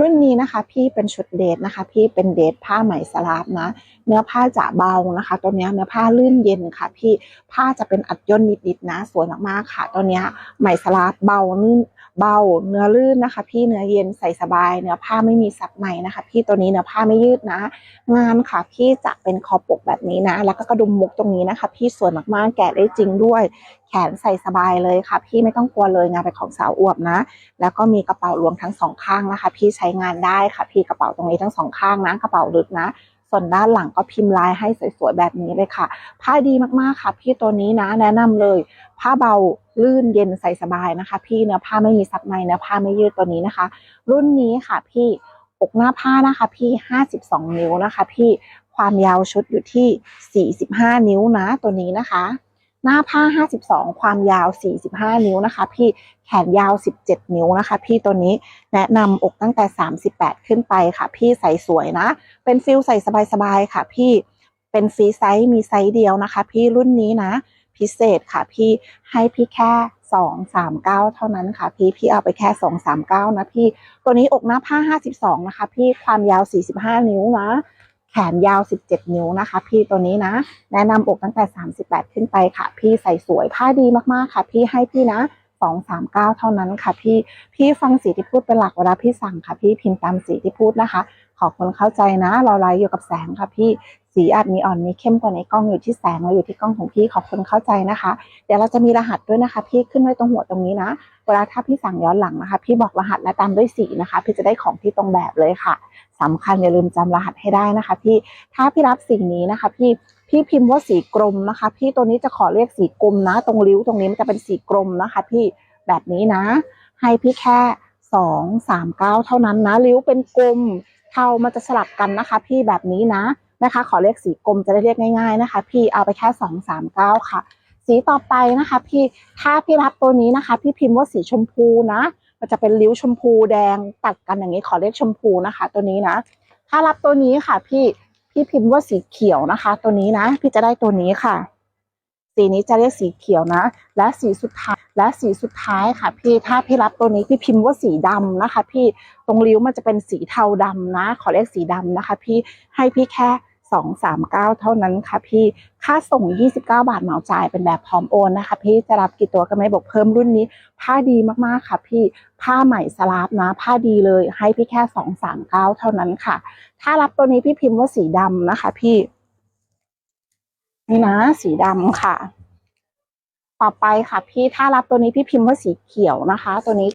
รุ่นนี้นะคะพี่เป็นชุดเดทนะคะ พี่เป็นเดทผ้าไหมสลาบนะ เนื้อผ้าจะเบานะคะ ตัวนี้เนื้อผ้าลื่นเย็นค่ะ พี่ผ้าจะเป็นอัดย่นนิดๆนะ สวยมากๆค่ะ ตัวนี้ไหมสลาบเบาลื่น เบาเนื้อลื่นนะคะ พี่เนื้อเย็นใส่สบาย เนื้อผ้าไม่มีซับในนะคะ พี่ตัวนี้เนื้อผ้าไม่ยืดนะ งานค่ะ พี่จะเป็นคอปกแบบนี้นะ แล้วก็กระดุมมุกตรงนี้นะคะ พี่สวยมากๆแกะได้จริงด้วย แขนใส่สบายเลยค่ะ พี่ไม่ต้องกลัวเลยงานเป็นของสาวอวบนะ แล้วก็มีกระเป๋ารวมทั้งสองข้างนะคะ พี่ใช้งานได้ค่ะ พี่กระเป๋าตรงนี้ทั้งสองข้างนะกระเป๋าลึกนะ ส่วนด้านหลังก็พิมพ์ลายให้สวยๆแบบนี้เลยค่ะ ผ้าดีมากๆค่ะ พี่ตัวนี้นะแนะนำเลย ผ้าเบาลื่นเย็นใส่สบายนะคะ พี่เนื้อผ้าไม่มีซับในเนื้อผ้าไม่ยืดตัวนี้นะคะ รุ่นนี้ค่ะพี่อกหน้าผ้านะคะ พี่52 นิ้วนะคะ พี่ความยาวชุดอยู่ที่ 45 นิ้วนะตัวนี้นะคะ หน้าผ้า 52 ความยาว 45 นิ้วนะคะ พี่แขนยาว 17 นิ้วนะคะ พี่ตัวนี้แนะนำอกตั้งแต่ 38 ขึ้นไปค่ะ พี่ใส่สวยนะ เป็นฟิลใส่สบาย ๆ ค่ะ พี่เป็นฟรีไซส์มีไซส์เดียวนะคะ พี่รุ่นนี้นะ พิเศษค่ะ พี่ให้พี่แค่239เท่านั้นค่ะ พี่พี่เอาไปแค่239นะพี่ ตัวนี้อกหน้าผ้า52นะคะ พี่ความยาว45นิ้วนะ แขนยาว 17 นิ้วนะคะ พี่ตัวนี้นะ แนะนำอกตั้งแต่ 38 ขึ้นไปค่ะ พี่ใส่สวยผ้าดีมากๆค่ะ พี่ให้พี่นะ239เท่านั้นค่ะพี่พี่ฟังสีที่พูดเป็นหลักเวลาพี่สั่งค่ะพี่พิมพ์ตามสีที่พูดนะคะ ขอคนเข้าใจนะเราไลฟ์อยู่กับแสงค่ะพี่สีอาจมีอ่อนมีเข้มกว่าในกล้องอยู่ที่แสงแล้วอยู่ที่กล้องของพี่ขอบคนเข้าใจนะคะ เดี๋ยวเราจะมีรหัสด้วยนะคะ พี่ขึ้นไว้ตรงหัวตรงนี้นะ เวลาถ้าพี่สั่งย้อนหลังนะคะ พี่บอกรหัสและตามด้วยสีนะคะ พี่จะได้ของที่ตรงแบบเลยค่ะ สำคัญอย่าลืมจำรหัสให้ได้นะคะพี่ถ้าพี่รับสีนี้นะคะ พี่พี่พิมพ์ว่าสีกรมนะคะ พี่ตัวนี้จะขอเรียกสีกรมนะ ตรงริ้วตรงนี้มันจะเป็นสีกรมนะคะ พี่แบบนี้นะ ให้พี่แค่สองสามเก้าเท่านั้นนะริ้วเป็นกลมเทามันจะสลับกันนะคะ พี่แบบนี้นะนะคะ ขอเรียกสีกลมจะได้เรียกง่าย ๆนะคะ พี่เอาไปแค่สองสามเก้าค่ะ สีต่อไปนะคะ พี่ถ้าพี่รับตัวนี้นะคะ พี่พิมพ์ว่าสีชมพูนะ มันจะเป็นริ้วชมพูแดงตัดกันอย่างนี้ขอเรียกชมพูนะคะ ตัวนี้นะ ถ้ารับตัวนี้ค่ะ พี่พี่พิมพ์ว่าสีเขียวนะคะ ตัวนี้นะ พี่จะได้ตัวนี้ค่ะ สีนี้จะเรียกสีเขียวนะ และสีสุดท้ายและสีสุดท้ายค่ะ พี่ถ้าพี่รับตัวนี้พี่พิมพ์ว่าสีดำนะคะ พี่ตรงริ้วมันจะเป็นสีเทาดำนะ ขอเรียกสีดำนะคะ พี่ให้พี่แค่ สองสามเก้าเท่านั้นค่ะพี่ค่าส่ง 29 บาทเหมาจ่ายเป็นแบบพร้อมโอนนะคะ พี่จะรับกี่ตัวก็ไม่บอกเพิ่มรุ่นนี้ ผ้าดีมากๆค่ะ พี่ผ้าใหม่สลาฟนะ ผ้าดีเลยให้พี่แค่สองสามเก้าเท่านั้นค่ะ ถ้ารับตัวนี้พี่พิมพ์ว่าสีดำนะคะ พี่ นี่นะ สีดำค่ะ ต่อไปค่ะ พี่ถ้ารับตัวนี้พี่พิมพ์ว่าสีเขียวนะคะ ตัวนี้